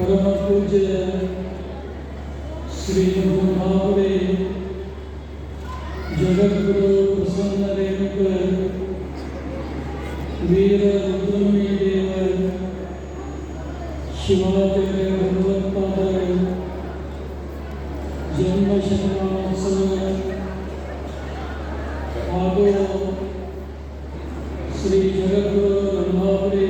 ಪರಮ ಪೂಜೆಯ ಶ್ರೀ ಮಹಾಪುರ श्री जगद्गुरु ब्रह्मपुरी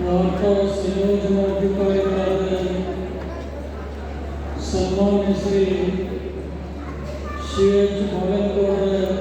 नाथ सिनोजमर्दिकाय सम्मान श्री श्री भगत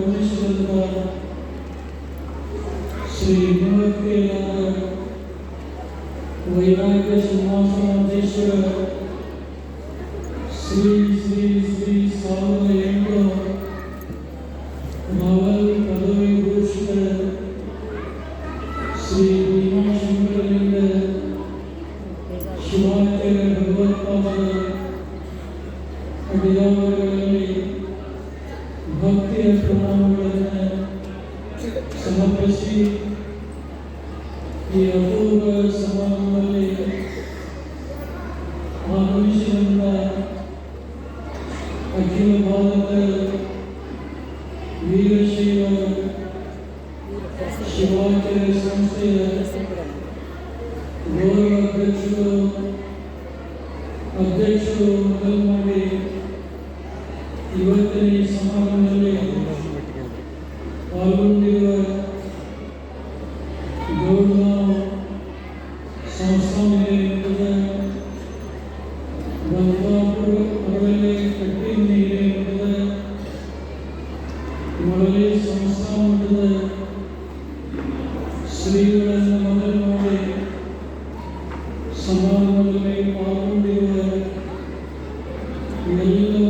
ಪರಮೇಶ್ವರರ ಶ್ರೀ ವಿನೋದ್ ವೈರಾಗ್ಯ అఖిల భారత ವೀರಶೈವ ಶಿವಾಚಾರ್ಯ ಸಂಸ್ಥೆಯ ಗೌರವ ಅಧ್ಯಕ್ಷರು அவர்களை பார்க்கும் இதெல்லாம்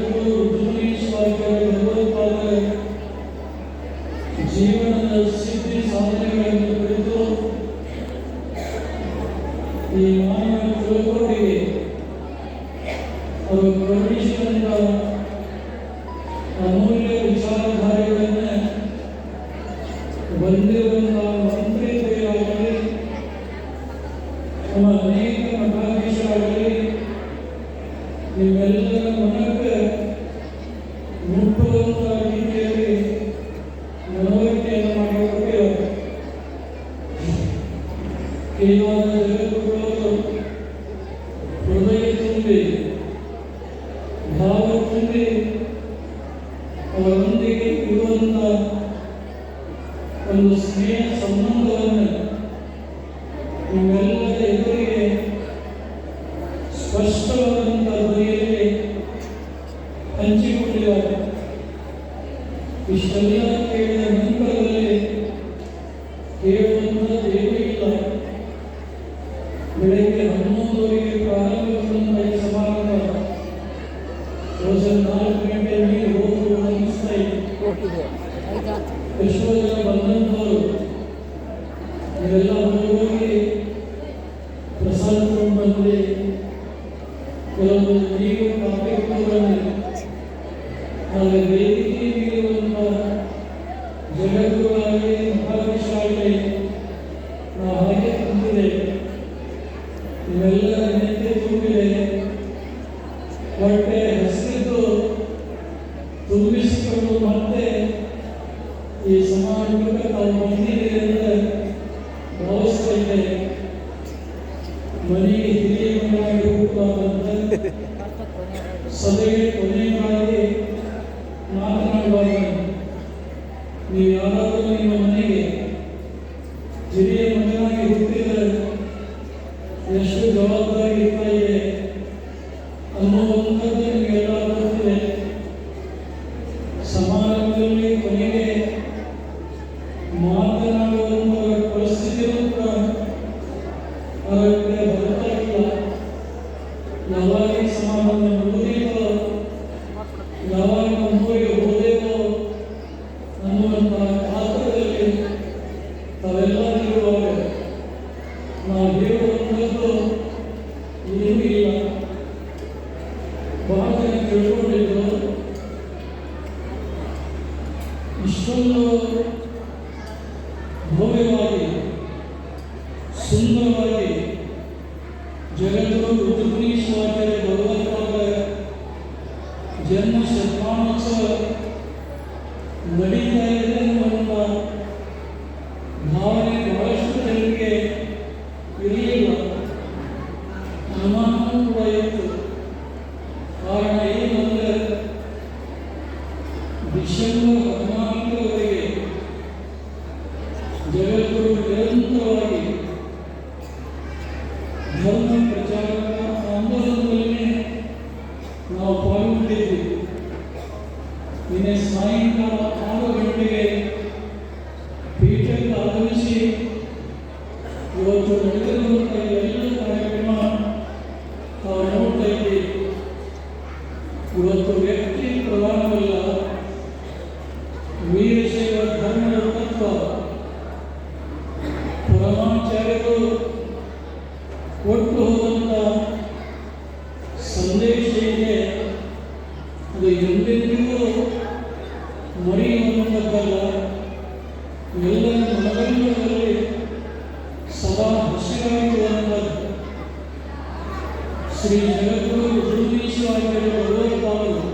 எவ்வளவு பிரிவிலேஜ் பாதிக்கிறது எவ்வளவு பாதுகாப்பு 对。ప్రసాదం పండి కొలం దీపం పాపే కొలం 여러분이 만약에 드리는 ಶ್ರೀ ಜಗದ್ಗುರು ಗುರುವೀಶವಾಗಿರುವ ಭಗವತ್ಪಾದರು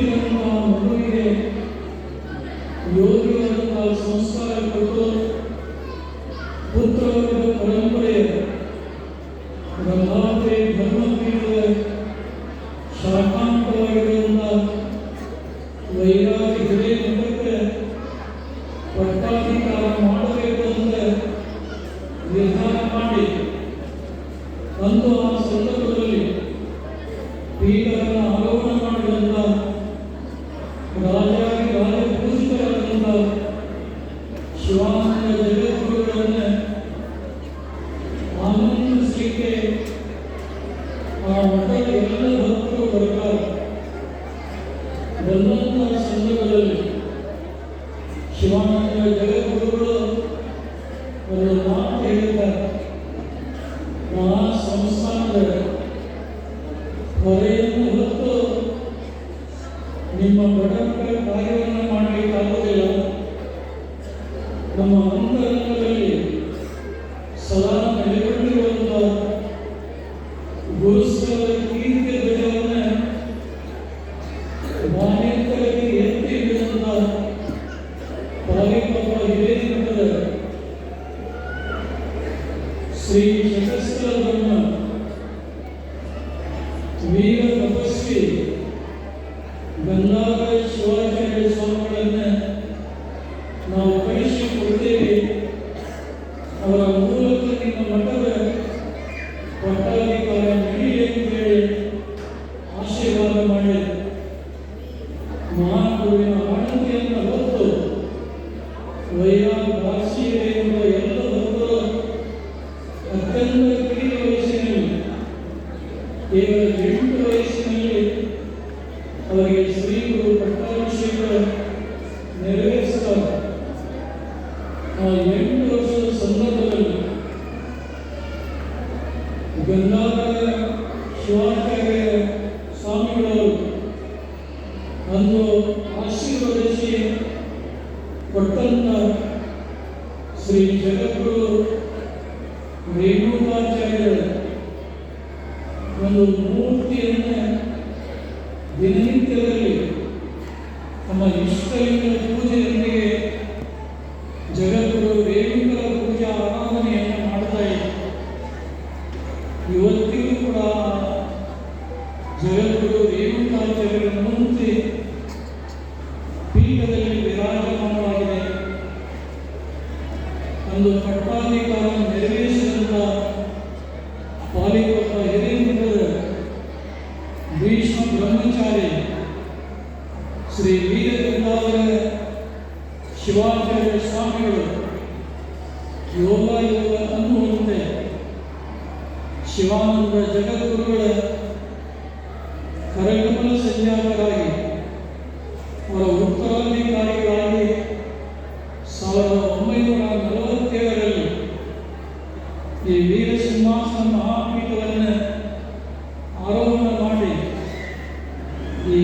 مجھے یونیسار پہ پہن ಬಂದಂತಹ ಸಂದರ್ಭದಲ್ಲಿ ಶಿವಾನಂದ श्री शिवस्य गन्ना वीर भगवत् श्री गन्ना के शिवाय के అందులో కట్టుకోవాలి కాదు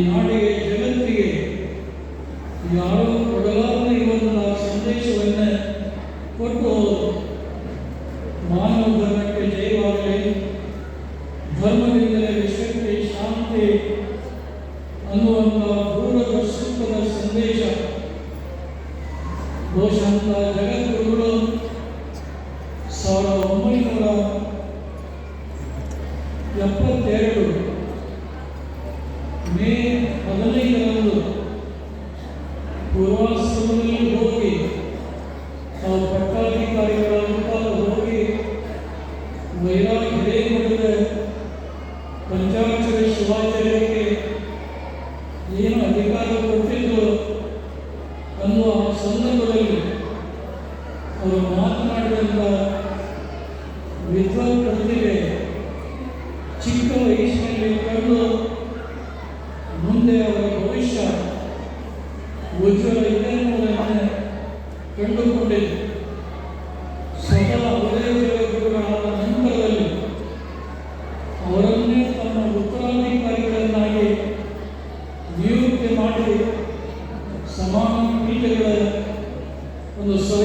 the quando eu sou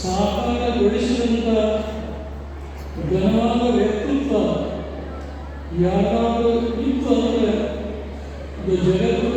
ಸಾಕಾರಗೊಳಿಸಿದಂಥ ಘನವಾದ ವ್ಯಕ್ತಿತ್ವ ಯಾರಾದರೂ ಇತ್ತು ಅಂದರೆ ಅದು ಜಗತ್ತು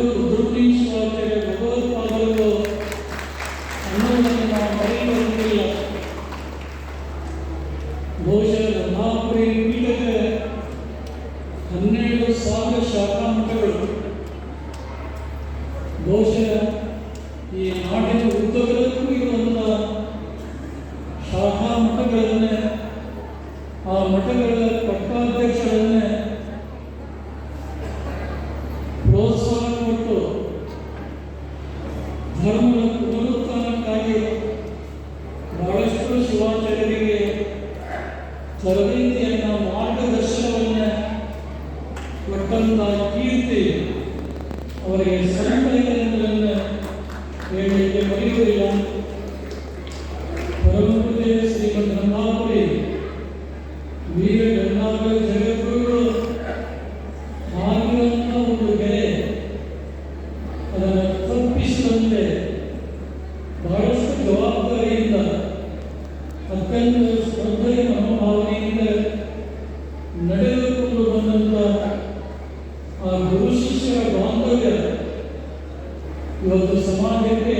ಇವತ್ತು ಸಮಾಜಕ್ಕೆ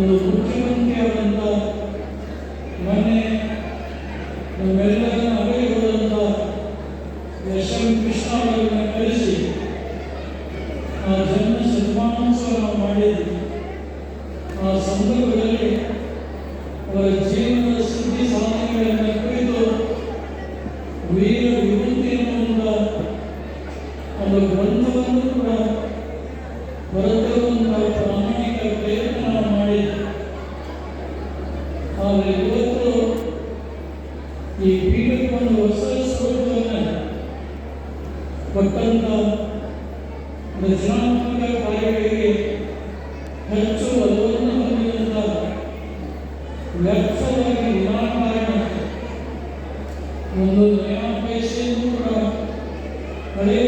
ಒಂದು ಮುಖ್ಯಮಂತ್ರಿಯಾದಂಥ ಮೊನ್ನೆ ನಮ್ಮೆಲ್ಲರನ್ನ ಅಗಲಿ ಹೋದಂಥ ಎಸ್ ಎಂ ಕೃಷ್ಣ ಅವರನ್ನು ಕರೆಸಿ ರಚನಾತ್ಮಕ ಕಾರ್ಯಗಳಿಗೆ ಹೆಚ್ಚು ಒಲವನ್ನು ಹೊಂದಿದಂತ ವ್ಯರ್ಥವಾಗಿ ವಿನಾಕಾರಣ ಒಂದು ನಯಾಪೇಕ್ಷೆಯನ್ನು ಕೂಡ ಹಳೆಯ